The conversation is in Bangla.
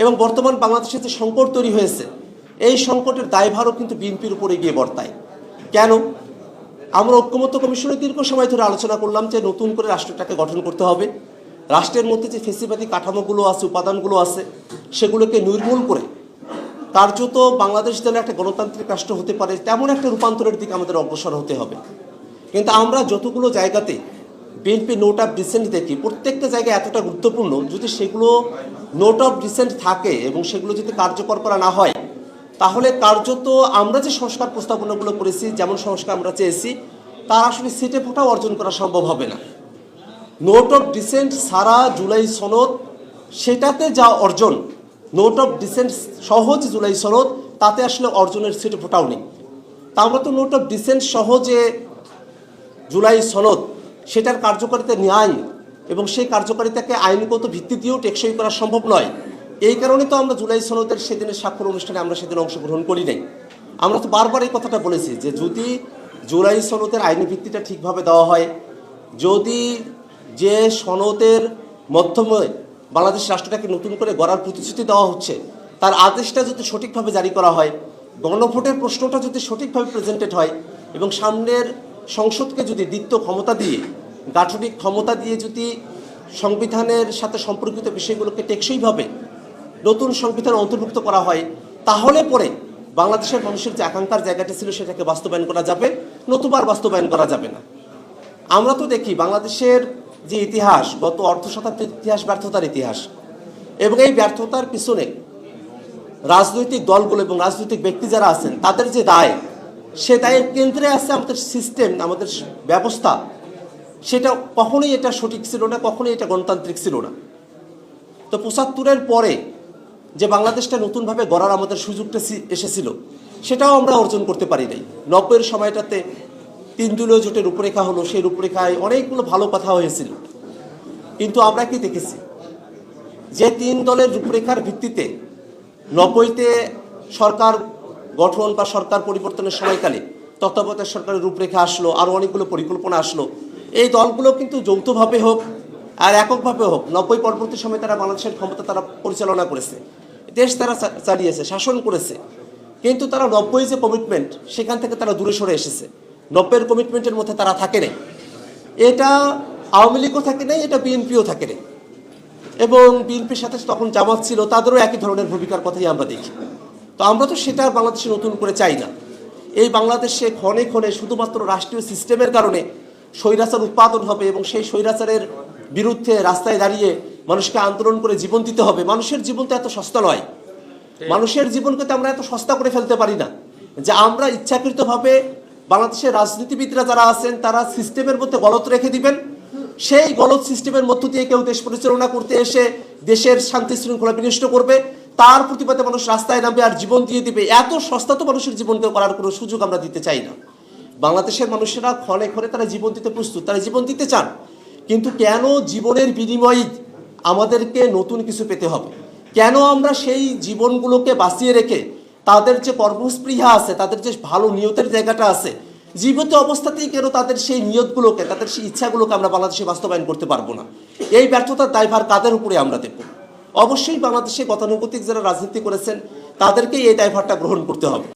এবং বর্তমান বাংলাদেশে যে সংকট তৈরি হয়েছে, এই সংকটের দায়ভারও কিন্তু বিএনপির উপরে গিয়ে বর্তায়। কেন? আমরা ঐক্যমত্য কমিশনে দীর্ঘ সময় ধরে আলোচনা করলাম যে নতুন করে রাষ্ট্রটাকে গঠন করতে হবে। রাষ্ট্রের মধ্যে যে ফেসিবাদী কাঠামোগুলো আছে, উপাদানগুলো আছে, সেগুলোকে নির্মূল করে কার্যত বাংলাদেশ যেন একটা গণতান্ত্রিক রাষ্ট্র হতে পারে, তেমন একটা রূপান্তরের দিকে আমাদের অগ্রসর হতে হবে। কিন্তু আমরা যতগুলো জায়গাতে বিএনপি নোট অফ ডিসেন্ট দেখি, প্রত্যেকটা জায়গায় এতটা গুরুত্বপূর্ণ, যদি সেগুলো নোট অফ ডিসেন্ট থাকে এবং সেগুলো যদি কার্যকর করা না হয়, তাহলে কার্যত আমরা যে সংস্কার প্রস্তাবনাগুলো করেছি, যেমন সংস্কার আমরা চেয়েছি, তার আসলে সিটে ফোটাও অর্জন করা সম্ভব হবে না। নোট অফ ডিসেন্ট সারা জুলাই সনদ, সেটাতে যা অর্জন নোট অফ ডিসেন্ট সহজ জুলাই সনদ, তাতে আসলে অর্জনের সিটে ফোটাও নেই। তা আমরা তো নোট অফ ডিসেন্ট সহজে জুলাই সনদ, সেটার কার্যকারিতা ন্যায় এবং সেই কার্যকারিতাকে আইনগত ভিত্তি দিয়েও টেকসই করা সম্ভব নয়। এই কারণে তো আমরা জুলাই সনদের সেদিনের স্বাক্ষর অনুষ্ঠানে আমরা সেদিন অংশগ্রহণ করি নাই। আমরা তো বারবার এই কথাটা বলেছি যে যদি জুলাই সনদের আইনি ভিত্তিটা ঠিকভাবে দেওয়া হয়, যদি যে সনদের মাধ্যমে বাংলাদেশ রাষ্ট্রটাকে নতুন করে গড়ার প্রতিশ্রুতি দেওয়া হচ্ছে, তার আদেশটা যদি সঠিকভাবে জারি করা হয়, গণভোটের প্রশ্নটা যদি সঠিকভাবে প্রেজেন্টেড হয় এবং সামনের সংসদকে যদি দ্বিত্ব ক্ষমতা দিয়ে গাঠনিক ক্ষমতা দিয়ে যদি সংবিধানের সাথে সম্পর্কিত বিষয়গুলোকে টেকসইভাবে নতুন সংবিধান অন্তর্ভুক্ত করা হয়, তাহলে পরে বাংলাদেশের মানুষের যে আকাঙ্ক্ষার জায়গাটা ছিল সেটাকে বাস্তবায়ন করা যাবে নতুবার বাস্তবায়ন করা যাবে না। আমরা তো দেখি বাংলাদেশের যে ইতিহাস, গত অর্ধ শতাব্দীর ইতিহাস, ব্যর্থতার ইতিহাস, এবং এই ব্যর্থতার পিছনে রাজনৈতিক দলগুলো এবং রাজনৈতিক ব্যক্তি যারা আছেন, তাদের যে দায়, সে দায়ের কেন্দ্রে আছে আমাদের সিস্টেম আমাদের ব্যবস্থা সেটা কখনোই এটা সঠিক ছিল না, কখনোই এটা গণতান্ত্রিক ছিল না। তো পঁচাত্তরের পরে যে বাংলাদেশটা নতুনভাবে গড়ার আমাদের সুযোগটা এসেছিল, সেটাও আমরা অর্জন করতে পারি নাই। নব্বইয়ের সময়টাতে তিন দলীয় জোটের রূপরেখা হলো, সেই রূপরেখায় অনেকগুলো ভালো কথা হয়েছিল। কিন্তু আমরা কি দেখেছি? যে তিন দলের রূপরেখার ভিত্তিতে নব্বইতে সরকার গঠন বা সরকার পরিবর্তনের সময়কালে তত্ত্বাবধায়ক সরকারের রূপরেখা আসলো, আর অনেকগুলো পরিকল্পনা আসলো এই দলগুলো কিন্তু যৌথভাবে হোক আর এককভাবে হোক, নব্বই পরবর্তী সময় তারা বাংলাদেশের ক্ষমতা তারা পরিচালনা করেছে। দেশ তারা চালিয়েছে, শাসন করেছে। কিন্তু তারা নব্বই যে কমিটমেন্ট সেখান থেকে তারা দূরে সরে এসেছে। নব্বইয়ের কমিটমেন্টের মধ্যে তারা থাকে নাই। এটা আওয়ামী লীগও থাকে নাই, এটা বিএনপিও থাকে নাই। এবং বিএনপির সাথে তখন জামাত ছিল, তাদেরও একই ধরনের ভূমিকার কথাই আমরা দেখি। তো আমরা তো সেটা বাংলাদেশে নতুন করে চাই না। এই বাংলাদেশে ক্ষণে ক্ষণে শুধুমাত্র রাষ্ট্রীয় সিস্টেমের কারণে স্বৈরাচার উৎপাদন হবে এবং সেই স্বৈরাচারের বিরুদ্ধে রাস্তায় দাঁড়িয়ে মানুষকে আন্দোলন করে জীবন দিতে হবে। মানুষের জীবন তো এত সস্তা নয়। মানুষের জীবনকে তো আমরা এত সস্তা করে ফেলতে পারি না। যে আমরা ইচ্ছাকৃতভাবে বাংলাদেশের রাজনীতিবিদরা যারা আছেন তারা সিস্টেমের মধ্যে গলত রেখে দিবেন। সেই গলত সিস্টেমের মধ্য দিয়ে কেউ দেশ পরিচালনা করতে এসে দেশের শান্তি শৃঙ্খলা বিনষ্ট করবে। তার প্রতিবাদে মানুষ রাস্তায় নামবে আর জীবন দিয়ে দিবে। এত সস্তা তো মানুষের জীবনকে করার কোনো সুযোগ আমরা দিতে চাই না। বাংলাদেশের মানুষেরা ক্ষণে ক্ষণে তারা জীবন দিতে প্রস্তুত, তারা জীবন দিতে চান। কিন্তু কেন জীবনের বিনিময়ে আমাদেরকে নতুন কিছু পেতে হবে? কেন আমরা সেই জীবনগুলোকে বাঁচিয়ে রেখে তাদের যে কর্মস্পৃহা আছে, তাদের যে ভালো নিয়তের জায়গাটা আছে, জীবিত অবস্থাতেই কেন তাদের সেই নিয়তগুলোকে, তাদের সেই ইচ্ছাগুলোকে আমরা বাংলাদেশে বাস্তবায়ন করতে পারব না? এই ব্যর্থতার দায়ভার কাদের উপরে আমরা দেবো অবশ্যই বাংলাদেশে গতানুগতিক যারা রাজনীতি করেছেন তাদেরকেই এই দায়ভারটা গ্রহণ করতে হবে।